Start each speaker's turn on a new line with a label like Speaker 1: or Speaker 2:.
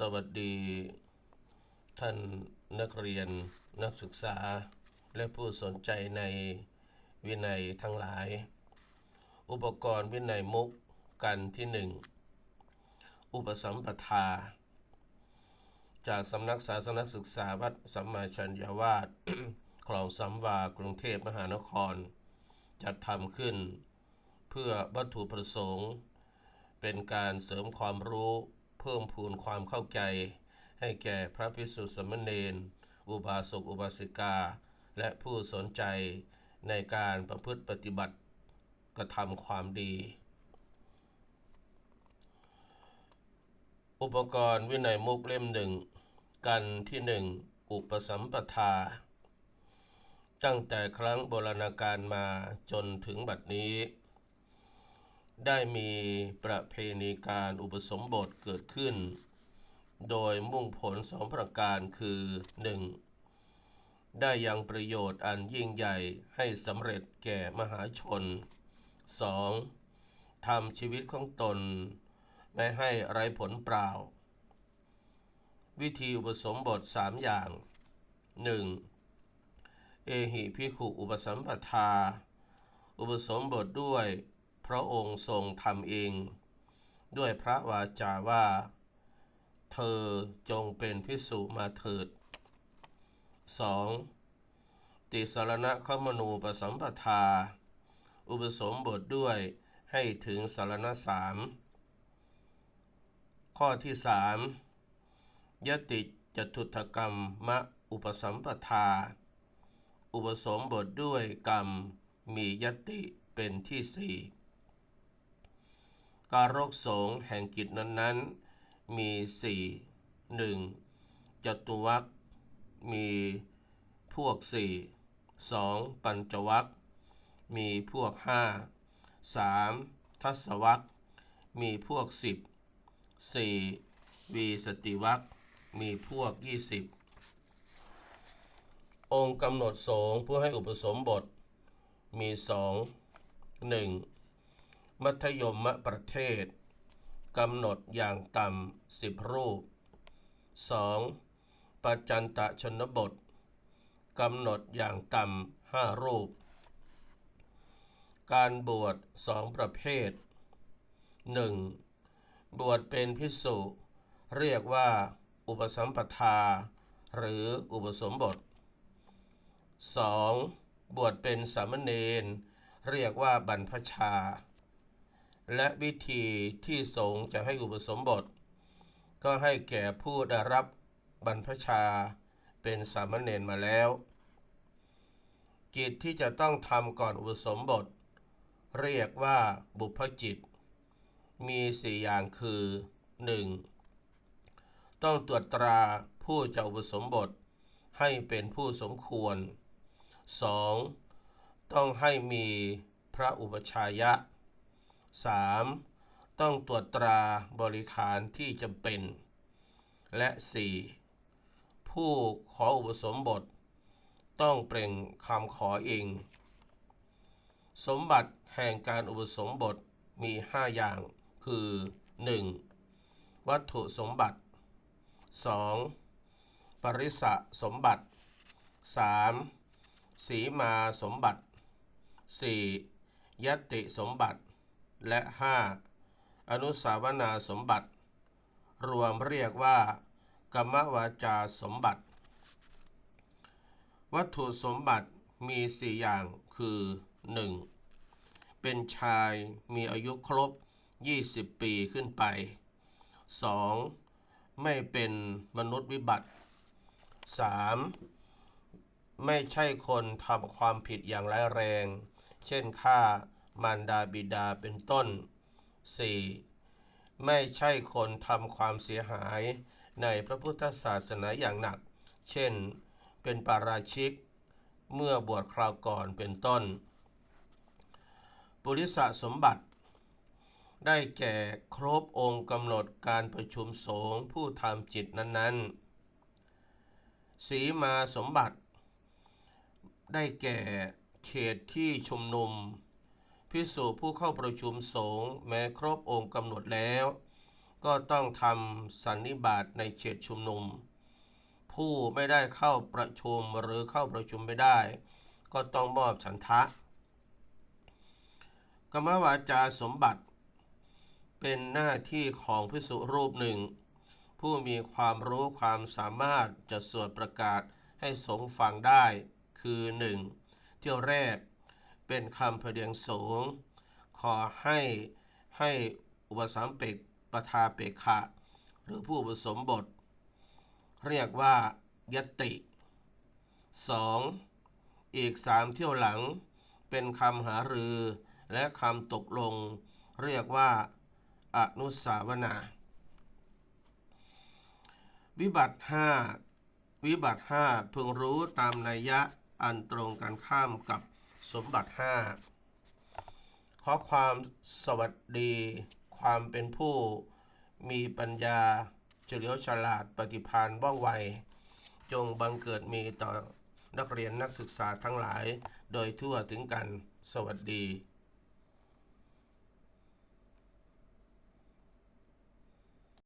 Speaker 1: สวัสดี ท่านนักเรียนนักศึกษา และผู้สนใจในวินัยทั้งหลาย อุปกรณ์วินัยมุกกันที่หนึ่งอุปสัมปทา จากสำนักศาสนศึกษาวัดสัมมาชัญญาวาสคลองสัมวากรุงเทพมหานคร จัดทำขึ้น เพื่อวัตถุประสงค์ เป็นการเสริมความรู้ เพิ่มพูนความเข้าใจ ให้แก่พระภิกษุสามเณรอุบาสกอุบาสิกา และผู้สนใจในการประพฤติปฏิบัติกระทำความดี อุปกรณ์วินัยมุกเล่มหนึ่ง กันที่หนึ่งอุปสัมปทา ตั้งแต่ครั้งโบราณกาลมาจนถึงบัดนี้ ได้มีประเพณีการอุปสมบทเกิดขึ้น โดยมุ่งผลสองประการคือ 1. ได้ยังประโยชน์อันยิ่งใหญ่ให้สำเร็จแก่มหาชน 2. ทำชีวิตของตน ไม่ให้ไร้ผลเปล่า วิธีอุปสมบทสามอย่าง 1. เอหิพิขุอุปสัมปทา อุปสมบทด้วย พระองค์ทรงทำเอง ด้วยพระวาจาว่า เธอจงเป็นพิสุมาเถิด 2. ติสารณะขมนูปสัมปทา อุปสมบทด้วยให้ถึงสารณะสามข้อที่สามยติจตุถกรรมมะอุปสัมปทา อุปสมบทด้วยกรรมมียติเป็นที่สี่ การโรกสงแห่งกิจนั้นๆ มีสี่หนึ่งจตุวัคมีพวกสี่สองปัญจวัคมีพวกห้าสามทัศวัคมีพวกสิบสี่วีสติวัคมีพวกยี่สิบองค์กำหนดสงฆ์ผู้ให้อุปสมบทมีสองหนึ่ง มัธยมประเทศกำหนดอย่างต่ำสิบรูป 2. ปัจจันตชนบทกำหนดอย่างต่ำห้ารูป การบวชสองประเภท 1. บวชเป็นพิสุเรียกว่าอุปสัมปทา หรืออุปสมบท 2. บวชเป็นสามเณรเรียกว่าบรรพชา และวิธีที่สงจะให้อุปสมบท ก็ให้แก่ผู้ได้รับบรรพชาเป็นสามเณรมาแล้ว กิจที่จะต้องทำก่อนอุปสมบท เรียกว่าบุพจิต มีสี่อย่างคือ 1. ต้องตรวจตราผู้จะอุปสมบทให้เป็นผู้สมควร 2. ต้องให้มีพระอุปชายะ 3. ต้องตรวจตราบริขารที่จำเป็น และ 4. ผู้ขออุปสมบท ต้องเปล่งคำขอเอง สมบัติแห่งการอุปสมบทมี 5 อย่างคือ 1. วัตถุสมบัติ 2. ปริสะสมบัติ 3. สีมาสมบัติ 4. ยติสมบัติ และ 5. อนุสาวนาสมบัติ รวมเรียกว่ากรรมวาจาสมบัติ วัตถุสมบัติมีสี่อย่างคือ 1. เป็นชายมีอายุครบ 20 ปีขึ้นไป 2. ไม่เป็นมนุษย์วิบัติ 3. ไม่ใช่คนทำความผิดอย่างร้ายแรง เช่นฆ่า มารดาบิดาเป็นต้น 4. ไม่ใช่คนทำความเสียหายในพระพุทธศาสนาอย่างหนัก เช่น เป็นปาราชิก เมื่อบวชคราวก่อนเป็นต้น ปุริสสมบัติ ได้แก่ครบองค์กำหนดการประชุมสงฆ์ผู้ทำจิตนั้น ๆ สีมาสมบัติ ได้แก่เขตที่ชุมนุม พิสูจผู้เข้าประชุมสงฆ์แม้ครบองค์กำหนดแล้ว ก็ต้องทำสันนิบาตในเขตชุมนุม ผู้ไม่ได้เข้าประชุมหรือเข้าประชุมไม่ได้ ก็ต้องมอบฉันทะ กรรมวาจาสมบัติ เป็นหน้าที่ของพิสุรูปหนึ่ง ผู้มีความรู้ความสามารถจะสวดประกาศให้สงฆ์ฟังได้ คือ 1. เที่ยวแรก เป็นคำเพเดียงสูง ขอให้ให้อุปสมเปกประทาเปกขะ หรือผู้อุปสมบท เรียกว่ายติ 2. อีกสามเที่ยวหลัง เป็นคำหารือและคำตกลง เรียกว่าอนุสาวนา วิบัติห้าวิบัติห้าพึงรู้ตามนัยยะอันตรงกันข้ามกับ สมบัติห้าขอความสวัสดี ความเป็นผู้มีปัญญาเฉลียวฉลาดปฏิภาณว่องไว จงบังเกิดมีต่อนักเรียนนักศึกษาทั้งหลาย โดยทั่วถึงกัน สวัสดี